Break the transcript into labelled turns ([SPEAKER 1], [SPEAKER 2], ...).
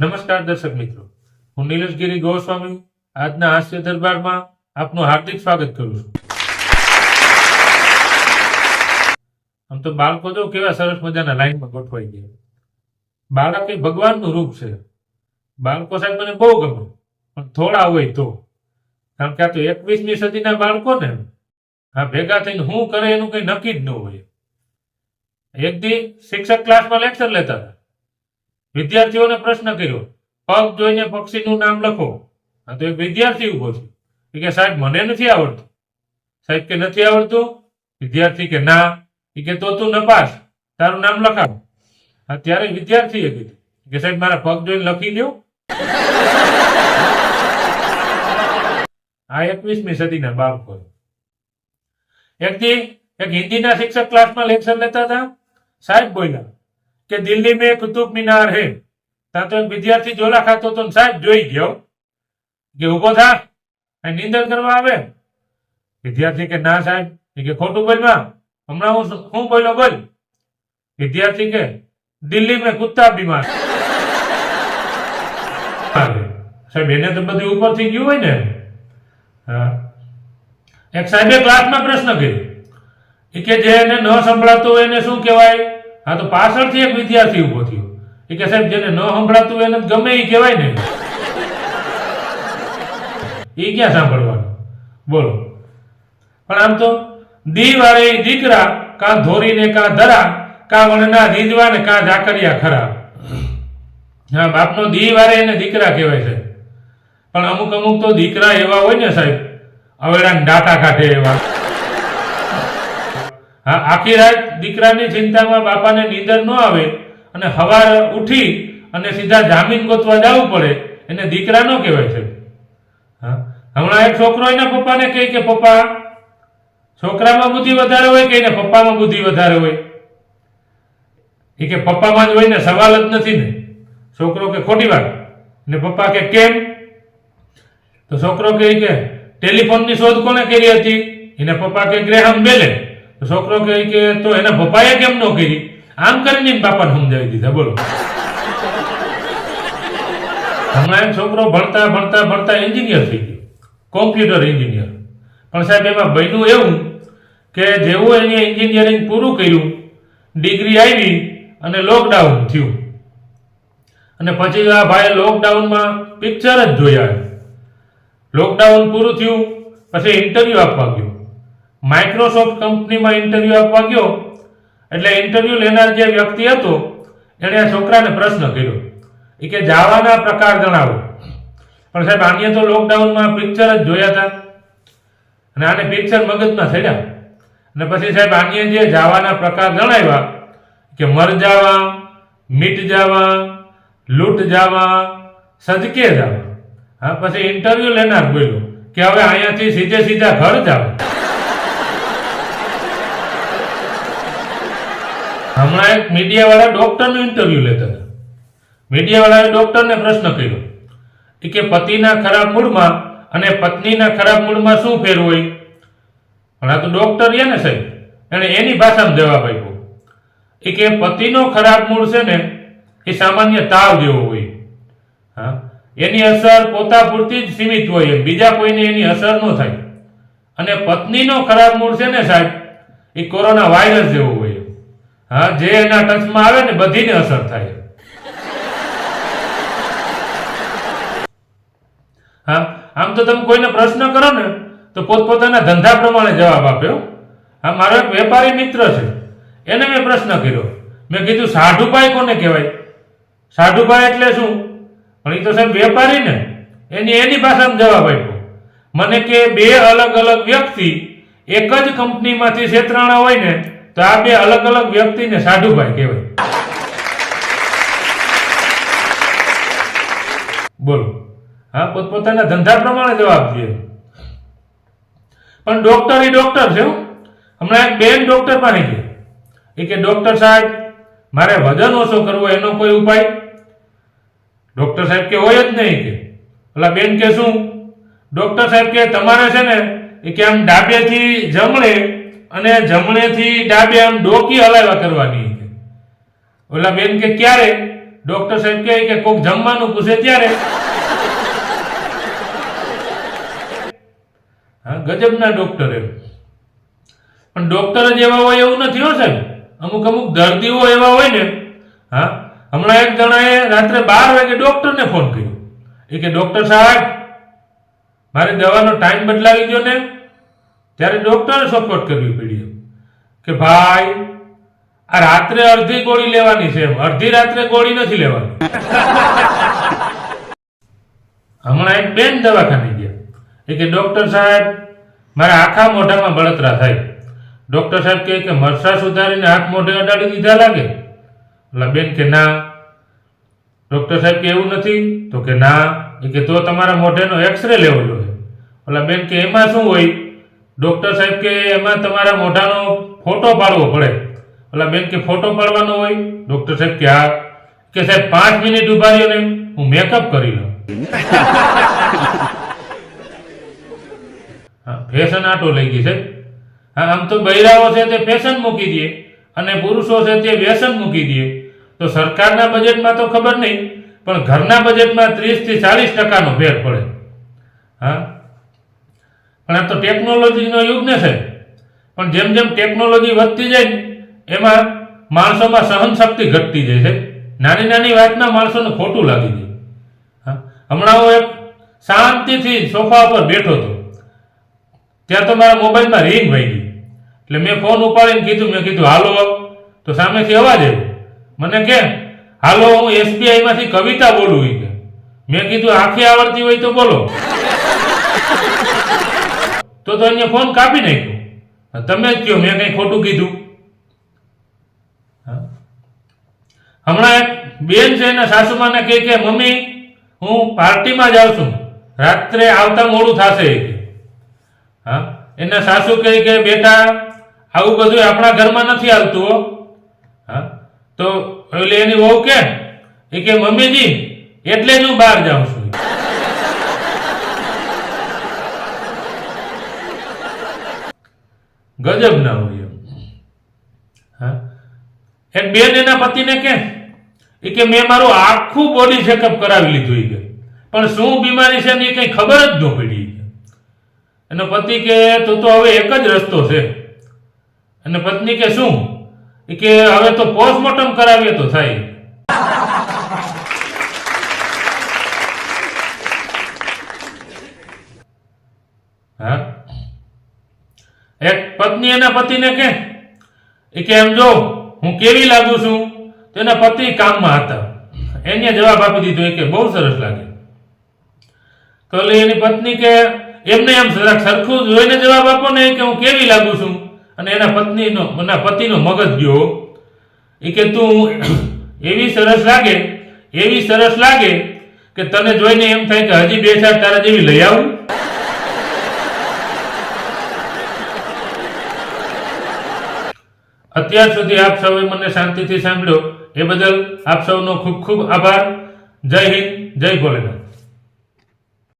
[SPEAKER 1] નમસ્કાર દર્શક મિત્રો. હું નિલેશગીરી ગોસ્વામી. આજના હાસ્ય દરબારમાં આપનું હાર્દિક સ્વાગત કરું છું. આમ તો બાળકો જો કેવા સરસ મજાના લાઈનમાં ગોઠવાઈ ગયા. બાળક એ ભગવાનનું રૂપ છે. બાળકો સાહેબ મને બહુ ગમે, પણ થોડા હોય તો. કારણ કે આ તો એકવીસમી સદીના બાળકો ને આ ભેગા થઈને શું કરે એનું કઈ નક્કી જ ન હોય. એક દી શિક્ષક ક્લાસમાં લેક્ચર લેતા હતા. વિદ્યાર્થીઓને પ્રશ્ન કર્યો પગ જોઈને પક્ષીનું નામ લખો. તો એક વિદ્યાર્થી ઊભો છે. કે, સાહેબ, મને નથી આવડતું. સાહેબ, કે નથી આવડતું? વિદ્યાર્થી કે, ના. એ કે, તો તું નપાસ. તારું નામ લખાવ. ત્યારે વિદ્યાર્થીએ કીધું કે, સાહેબ, મારા પગ જોઈને લખી દો. આ એકવીસમી સદીના બાળકો. એક દી એક હિન્દીના શિક્ષક ક્લાસમાં લેક્ચર લેતા હતા. સાહેબ બોલ્યા કે દિલ્હી મેં કુતુબ મિનાર હે. ત્યાં તો વિદ્યાર્થી જોલા ખાતો તો સાહેબ જોઈ ગયો. કે ઊભો થા. નિંદર કરવા આવે? વિદ્યાર્થી કે ના સાહેબ. કે ખોટું બોલમાં હમણાં હું હું બોલ્યો બોલ. વિદ્યાર્થી કે દિલ્હી મેં કુત્તા બીમાર. સાહેબ, એને તો બધું ઉપરથી ગયું હોય ને. એક સાહેબે ક્લાસમાં પ્રશ્ન કર્યો. કે જે એને ન સંભળાતું હોય એને શું કહેવાય? હા, તો પાછળથી એક વિદ્યાર્થી ઊભો થયો. એ કે, સાહેબ, જેને ન સંભળાતું એને ગમે એ કહેવાય ને. એ ક્યાં સાંભળવાનું? બોલો. પણ આમ તો દી વારે ઈ દીકરા, કાં ધોરીને કાં ધરા, કાં વણના રીંજવા ને કાં ઝાકરિયા ખરા. હા, બાપનો દી વારે એને દીકરા કહેવાય છે પણ અમુક અમુક તો દીકરા એવા હોય ને, સાહેબ અવેડા ડાટા કાઢે એવા. હા, આખી રાત દીકરાની ચિંતામાં બાપાને નીંદર ન આવે અને હવાર ઉઠી અને સીધા જામીન ગોતવા જવું પડે, એને દીકરા ન કહેવાય છે. હા, હમણાં એક છોકરો એના પપ્પાને કહે કે, પપ્પા, છોકરામાં બુદ્ધિ વધારે હોય કે એને પપ્પામાં બુદ્ધિ વધારે હોય? એ કે, પપ્પામાં જ હોય ને, સવાલ જ નથી ને. છોકરો કે, ખોટી વાત. ને પપ્પા કે, કેમ? તો છોકરો કહે કે, ટેલિફોનની શોધ કોણે કરી હતી? એને પપ્પા કે, ગ્રેહમ બેલે. છોકરો કહે કે તો એના પપ્પાએ કેમ ન કરી? આમ કરીને બાપાને સમજાવી દીધા, બોલો. હમણાં એમ છોકરો ભણતા ભણતા ભણતા એન્જિનિયર થઈ ગયો. Computer engineer. પણ સાહેબ, એમાં બન્યું એવું કે જેવું એને એન્જિનિયરિંગ પૂરું કર્યું, ડિગ્રી આવી અને લોકડાઉન થયું. અને પછી આ ભાઈ લોકડાઉનમાં પિક્ચર જ જોયા. લોકડાઉન પૂરું થયું, પછી ઇન્ટરવ્યુ આપવા ગયો. માઇક્રોસોફ્ટ કંપનીમાં ઇન્ટરવ્યુ આપવા ગયો. એટલે ઇન્ટરવ્યુ લેનાર જે વ્યક્તિ હતો, એણે આ છોકરાને પ્રશ્ન કર્યો. એ કે, જાવાના પ્રકાર જણાવો. પણ સાહેબ, આની તો લોકડાઉનમાં પિક્ચર જ જોયા હતા અને આને પિક્ચર મગજમાં થયા અને પછી સાહેબ, આની જે જાવાના પ્રકાર જણાવ્યા કે, મર જાવા, મીટ જાવા, લૂંટ જાવા, સદકે જાવા. હા, પછી ઇન્ટરવ્યુ લેનાર બોલ્યો કે, હવે અહીંયાથી સીધે સીધા ઘર જાવ હમણાં એક મીડિયા વાળા ઇન્ટરવ્યૂ લેતા હતા. મીડિયા વાળાએ ડોક્ટરને પ્રશ્ન કર્યો કે પતિના ખરાબ મૂડમાં અને પત્નીના ખરાબ મૂડમાં શું ફેર હોય? પણ આ તો ડોક્ટર છે ને સાહેબ એને એની ભાષામાં જવાબ આપ્યો એ કે પતિનો ખરાબ મૂડ છે ને, એ સામાન્ય તાવ જેવો હોય. હા? એની અસર પોતા પૂરતી જ સીમિત હોય એમ, બીજા કોઈને એની અસર ન થાય. અને પત્નીનો ખરાબ મૂડ છે ને સાહેબ, એ કોરોના વાયરસ જેવો હોય. હા, જે એના ટચમાં આવે ને બધીને અસર થાય. હા, આમ તો તમે કોઈને પ્રશ્ન કરો ને, તો પોતપોતાના ધંધા પ્રમાણે જવાબ આપ્યો. હા, મારો એક વેપારી મિત્ર છે, એને મેં પ્રશ્ન કર્યો. મેં કીધું સાઢુભાઈ કોને કહેવાય? સાઢુભાઈ એટલે શું? પણ એ તો સાહેબ વેપારી ને, એની એની ભાષામાં જવાબ આપ્યો. મને કે બે અલગ અલગ વ્યક્તિ, એક જ કંપનીમાંથી છેતરાણા હોય ને તો આ બે અલગ અલગ વ્યક્તિને સાધુભાઈ કહેવાય. બોલો. હા, પોતપોતાના ધંધા પ્રમાણે જવાબ દે. પણ ડોક્ટર એ ડોક્ટર છે હમણાં એક બેન ડોક્ટર પાસે ગયા એ કે ડોક્ટર સાહેબ, મારે વજન ઓછો કરવો એનો કોઈ ઉપાય? ડોક્ટર સાહેબ કે, હોય જ નહીં. કે ઓલા બેન કે શું? ડોક્ટર સાહેબ કે, તમારે છે ને, એ કે આમ ડાબેથી જમણે અને જમણેથી ડાબે આમ ડોકી હલાવ્યા કરવાની કે ઓલા બેન કે, ક્યારે? ડોક્ટર સાહેબ કહે કે, કોક જમવાનું પૂછે ત્યારે. હા, ગજબના ડોક્ટર એમ. પણ ડોક્ટર જ એવા હોય એવું નથી હો સાહેબ. અમુક અમુક દર્દીઓ એવા હોય ને, હા, હમણાં એક જણાએ રાત્રે બાર વાગે ડોક્ટરને ફોન કર્યો. એ કે, ડોક્ટર સાહેબ, મારી દવાનો ટાઈમ બદલાવી દો ને. ત્યારે ડોક્ટરે સપોર્ટ કરવી પડી કે ભાઈ, આ રાત્રે અડધી ગોળી લેવાની છે અડધી રાત્રે ગોળી નથી લેવાની. હમણાં એક બેન દવાખાને ગયા. એ કે, ડોક્ટર સાહેબ, મારા આખા મોઢામાં બળતરા થાય. ડોક્ટર સાહેબ કહે કે, મરસા સુધારીને હાથ મોઢે અડાડી દીધા લાગે. એટલે બેન કે, ના. ડોક્ટર સાહેબ કે, એવું નથી. તો કે, ના. એ કે, તો તમારા મોઢેનો એક્સરે લેવો જોઈએ એટલે બેન કે, એમાં શું હોય? ડોક્ટર સાહેબ કે એમાં તમારા મોઢાનો ફોટો પાડવો પડે. ઓલા બેન કે ફોટો પાડવાનો હોય? ડોક્ટર સાહેબ કે હા. કે સાહેબ, પાંચ મિનિટ ઊભા રહ્યો ને, હું મેકઅપ કરી લઉં. ફેશન આટો લઈ ગઈ છે. હા, આમ તો બૈરાઓ છે તે ફેશન મૂકી દે અને પુરુષો છે તે વ્યસન મૂકી દે. તો સરકારના બજેટમાં તો ખબર નહીં, પણ ઘરના બજેટમાં ત્રીસથી ચાલીસ ટકાનો ફેર પડે. હા? પણ આ તો ટેકનોલોજીનો યુગ ને છે. પણ જેમ જેમ ટેકનોલોજી વધતી જાય એમાં માણસોમાં સહન શક્તિ ઘટતી જાય છે. નાની નાની વાતમાં માણસોને ખોટું લાગી જાય. હા? હમણાં હું એક શાંતિથી સોફા ઉપર બેઠો હતો. ત્યાં તો મારા મોબાઈલમાં રિંગ વાગી એટલે મેં ફોન ઉપાડીને કીધું, મેં કીધું, હાલો તો સામેથી અવાજ આવ્યો. મને કે હાલો, હું એસબીઆઈ માંથી કવિતા બોલું કે. મેં કીધું, આંખી આવડતી હોય તો બોલો. તો તો અહીંયા ફોન કાપી નાખ્યો. તમે જ કહો મેં કઈ ખોટું કીધું. હમણાં એક બેન છે, એના સાસુમાને કહે કે, મમ્મી, હું પાર્ટીમાં જાઉં છું. રાત્રે આવતા મોડું થશે હા? એના સાસુ કહે કે, બેટા, આવું બધું આપણા ઘરમાં નથી આવતું હા? તો એટલે એની વહુ કે, એ કે, મમ્મીજી, એટલે જ હું બહાર જાઉં છું. ગજબ ના હોય હા? એક બેન એના પતિને કે એ કે મેં મારું આખું બોડી ચેકઅપ કરાવી લીધું એ કે. પણ શું બીમારી છે એની કઈ ખબર જ ન પડી. એનો પતિ કે, તો તો હવે એક જ રસ્તો છે. અને પત્ની કે, શું? કે, હવે તો પોસ્ટમોર્ટમ કરાવીએ તો થાય હા એક પત્ની એના પતિને કે? કે એમ જો, હું કેવી લાગુ છું? તો એના પતિ કામમાં હતા. એને જવાબ આપી દીધો કે બહુ સરસ લાગે. તો એની પત્ની કે, એમને એમ સરખું જોઈને જવાબ આપો ને કે હું કેવી લાગુ છું? અને એના પત્નીનો, એના પતિનો મગજ ગયો. એ કે તું એવી સરસ લાગે, એવી સરસ લાગે કે તને જોઈને એમ થાય કે હજી બે ચાર તારા જેવી લઈ આવું. અત્યાર સુધી આપ સૌએ મને શાંતિથી સાંભળ્યો. એ બદલ આપ સૌનો ખૂબ ખૂબ આભાર. જય હિન્દ, જય ભોલેનાથ